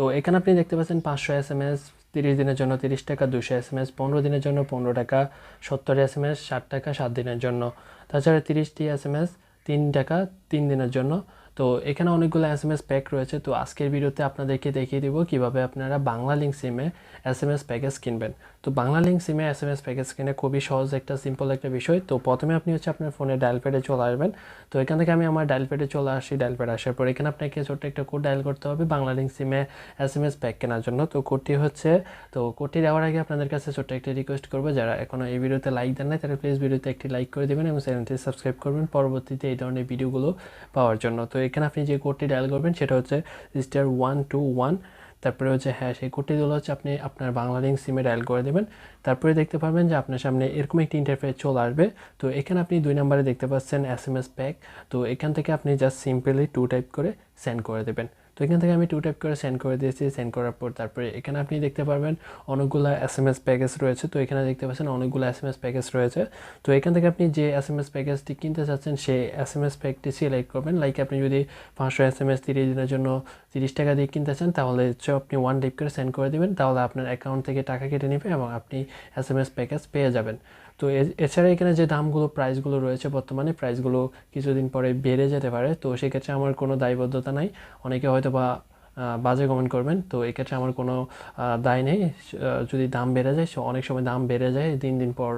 তো এখানে আপনি দেখতে পাচ্ছেন পাঁচশো এস এম এস তিরিশ দিনের জন্য তিরিশ টাকা দুশো এস এম এস পনেরো দিনের জন্য পনেরো টাকা, সত্তর এস এম এস ষাট টাকা, সাত দিনের জন্য। তাছাড়া তিরিশটি এস এম এস তিন টাকা, তিন দিনের জন্য। তো এখানে অনেকগুলো এস এম এস প্যাক রয়েছে, তো আজকের ভিডিওতে আপনাদেরকে দেখিয়ে দিব কীভাবে আপনারা বাংলা লিঙ্ক সিমে এস এম এস প্যাকেজ কিনবেন। তো বাংলা লিঙ্ক সিমে এস এম এস প্যাকেজ কিনে খুবই সহজ একটা সিম্পল একটা বিষয়। তো প্রথমে আপনি হচ্ছে আপনার ফোনে ডায়াল প্যাডে চলে আসবেন। তো এখান থেকে আমি আমার ডায়াল প্যাডে চলে আসি ডায়াল প্যাড আসার পর এখানে আপনাকে ছোট্ট একটা কোড ডায়াল করতে হবে বাংলা লিঙ্ক সিমে এস এম এস প্যাক কেনার জন্য। তো কোডটি হচ্ছে, তো কোডটি দেওয়ার আগে আপনাদের কাছে ছোট্ট একটা রিকোয়েস্ট করব, যারা এখনও এই ভিডিওতে লাইক দেন নাই, তারা প্লিজ ভিডিওতে একটি লাইক করে দেবেন এবং চ্যানেলটি সাবস্ক্রাইব করবেন। পরবর্তীতে এই ধরনের ভিডিওগুলো পাওয়ার জন্য। তো এখানে আপনি যে কোডটি ডায়াল করবেন, সেটা হচ্ছে স্টার ওয়ান টু ওয়ান তারপরে হচ্ছে হ্যাঁ সেই কোডটি দিলে হচ্ছে আপনি আপনার বাংলা লিঙ্ক সিমে ডায়াল করে দেবেন। তারপরে দেখতে পারবেন যে আপনার সামনে এরকম একটি ইন্টারফেস চলে আসবে। তো এখানে আপনি দুই নম্বরে দেখতে পাচ্ছেন এস এম এস প্যাক তো এখান থেকে আপনি জাস্ট সিম্পলি টু টাইপ করে সেন্ড করে দেবেন। তো এখান থেকে আমি টু টাইপ করে সেন্ড করে দিয়েছি। সেন্ড করার পর তারপরে এখানে আপনি দেখতে পারবেন অনেকগুলো এস এম এস প্যাকেজ রয়েছে। তো এখানে দেখতে পাচ্ছেন অনেকগুলো এস এম এস প্যাকেজ রয়েছে। তো এখান থেকে আপনি যে এস এম এস প্যাকেজটি কিনতে চাচ্ছেন, সেই এস এম এস প্যাকটি সিলেক্ট করবেন। লাইক আপনি যদি পাঁচশো এস এম এস তিরিশ দিনের জন্য তিরিশ টাকা দিয়ে কিনতে চান, তাহলে হচ্ছে আপনি ওয়ান টাইপ করে সেন্ড করে দেবেন। তাহলে আপনার অ্যাকাউন্ট থেকে টাকা কেটে নেবে এবং আপনি এস এম এস প্যাকেজ পেয়ে যাবেন। তো এছাড়া এখানে যে দামগুলো প্রাইসগুলো রয়েছে বর্তমানে প্রাইসগুলো কিছুদিন পরে বেড়ে যেতে পারে। তো সেক্ষেত্রে আমার কোনো দায়বদ্ধতা নাই। অনেকে হয়তো বা বাজে কমেন্ট করবেন। তো এক্ষেত্রে আমার কোনো দায় নেই। যদি দাম বেড়ে যায় অনেক সময় দাম বেড়ে যায়, দিন দিন পর